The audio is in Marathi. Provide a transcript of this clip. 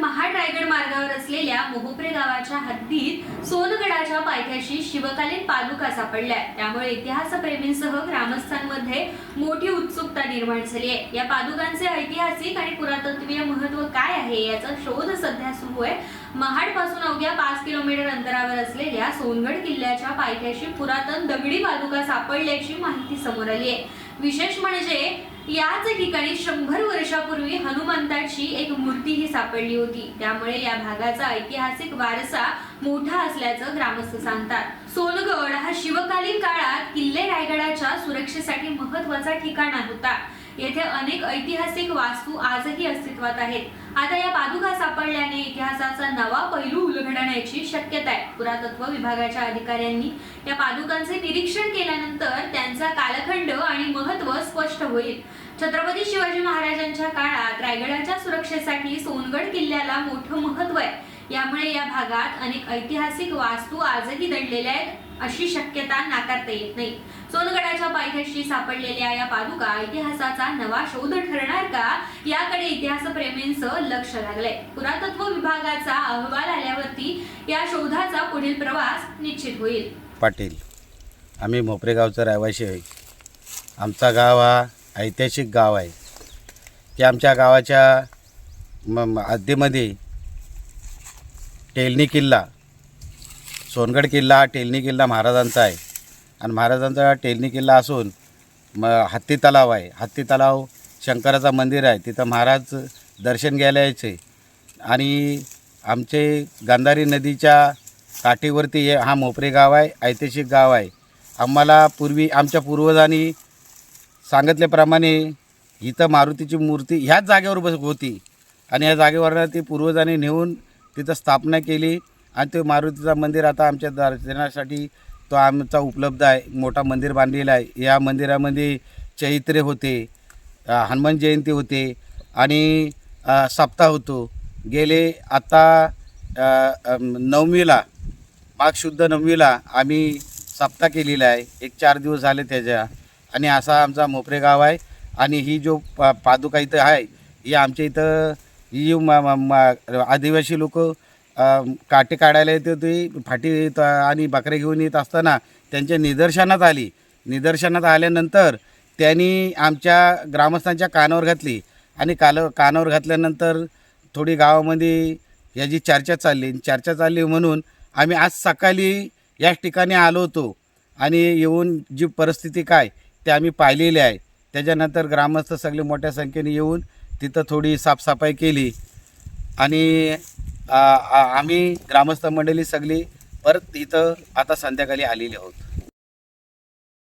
महाड रायगड मार्गावर असलेल्या मोहोपरे गावाच्या हद्दीत सोनगडाच्या पायथ्याशी शिवकालीन पादुका सापडल्या. त्यामुळे इतिहासप्रेमींसह ग्रामस्थांमध्ये मोठी उत्सुकता निर्माण झाली आहे. या पादुकांचे ऐतिहासिक आणि पुरातत्वीय महत्त्व काय आहे याचा शोध सध्या सुरू आहे. महाडपासून अवघ्या पाच किलोमीटर अंतरावर असलेल्या सोनगड किल्ल्याच्या पायथ्याशी पुरातन दगडी पादुका सापडल्याची माहिती समोर आली आहे. विशेष म्हणजे याच ठिकाणी शंभर वर्षापूर्वी हनुमंताची एक मूर्तीही सापडली होती. त्यामुळे या भागाचा ऐतिहासिक वारसा मोठा असल्याचं ग्रामस्थ सांगतात. सोनगड हा शिवकालीन काळात किल्ले रायगडाच्या सुरक्षेसाठी महत्त्वाचा ठिकाणा होता. येथे अनेक ऐतिहासिक वास्तू आजही अस्तित्वात आहेत. आता या पादुका सापडल्याने इतिहासाचा नवा पैलू उलगडण्याची शक्यता आहे. पुरातत्व विभागाच्या अधिकाऱ्यांनी या पादुकांचे निरीक्षण केल्यानंतर यांचा कालखंड आणि महत्त्व स्पष्ट होईल. छत्रपती शिवाजी महाराजांच्या काळात रायगडाच्या सुरक्षेसाठी सोनगड किल्ल्याला मोठं महत्त्व आहे. यामुळे या भागात अनेक ऐतिहासिक वास्तू आजही दडलेल्या आहेत अशी शक्यता नाकारता येत नाही. सोनगडाच्या पायथ्याशी सापडलेल्या या पादुका इतिहासाचा नवा शोध ठरणार का? याकडे इतिहासप्रेमींचं लक्ष लागलंय. पुरातत्व विभागाचा अहवाल आल्यावरती या शोधाचा पुढील प्रवास निश्चित होईल. पाटील. आम्ही मोपरे गावचं रहिवासी आहे. आमचा गाव हा ऐतिहासिक गाव आहे. ते आमच्या गावाच्या म हद्दीमध्ये टेलनी किल्ला सोनगड किल्ला हा टेलनी किल्ला महाराजांचा आहे. आणि महाराजांचा टेलनी किल्ला असून म हत्ती तलाव आहे. हत्ती तलाव शंकराचं मंदिर आहे. तिथं महाराज दर्शन घ्यायला यायचे. आणि आमचे गांधारी नदीच्या काठीवरती हे हा मोपरे गाव आहे. ऐतिहासिक गाव आहे. आम्हाला पूर्वी आमच्या पूर्वजांनी सांगितल्याप्रमाणे इथं मारुतीची मूर्ती ह्याच जागेवर बस होती. आणि ह्या जागेवर ती पूर्वजांनी नेऊन तिथं स्थापना केली. आणि ते मारुतीचा मंदिर आता आमच्या दर्शनासाठी तो आमचा उपलब्ध आहे. मोठा मंदिर बांधलेला आहे. या मंदिरामध्ये चैत्रे होते हनुमान जयंती होते आणि सप्ताह होतो. गेले आता नवमीला माघ शुद्ध नवमीला आम्ही सप्ताह केलेला आहे. एक चार दिवस झाले त्याच्या. आणि असा आमचा मोपरे गाव आहे. आणि ही जो पा पादुका इथं आहे ही आमच्या इथं ही म आदिवासी लोक काटे काढायला येत होती फाटी येत आणि बकरे घेऊन येत असताना त्यांच्या निदर्शनात आली. निदर्शनात आल्यानंतर त्यांनी आमच्या ग्रामस्थांच्या कानावर घातली. आणि काल कानावर घातल्यानंतर थोडी गावामध्ये याची चर्चा चालली. चर्चा चालली म्हणून आम्ही आज सकाळी याच ठिकाणी आलो होतो. आणि येऊन जी परिस्थिती काय ते आम्ही पाहिलेली आहे. त्याच्यानंतर ग्रामस्थ सगळे मोठ्या संख्येने येऊन तिथं थोडी साफसफाई केली. आणि आम्ही ग्रामस्थ मंडळी सगळी परत इथं आता संध्याकाळी आलेली आहोत.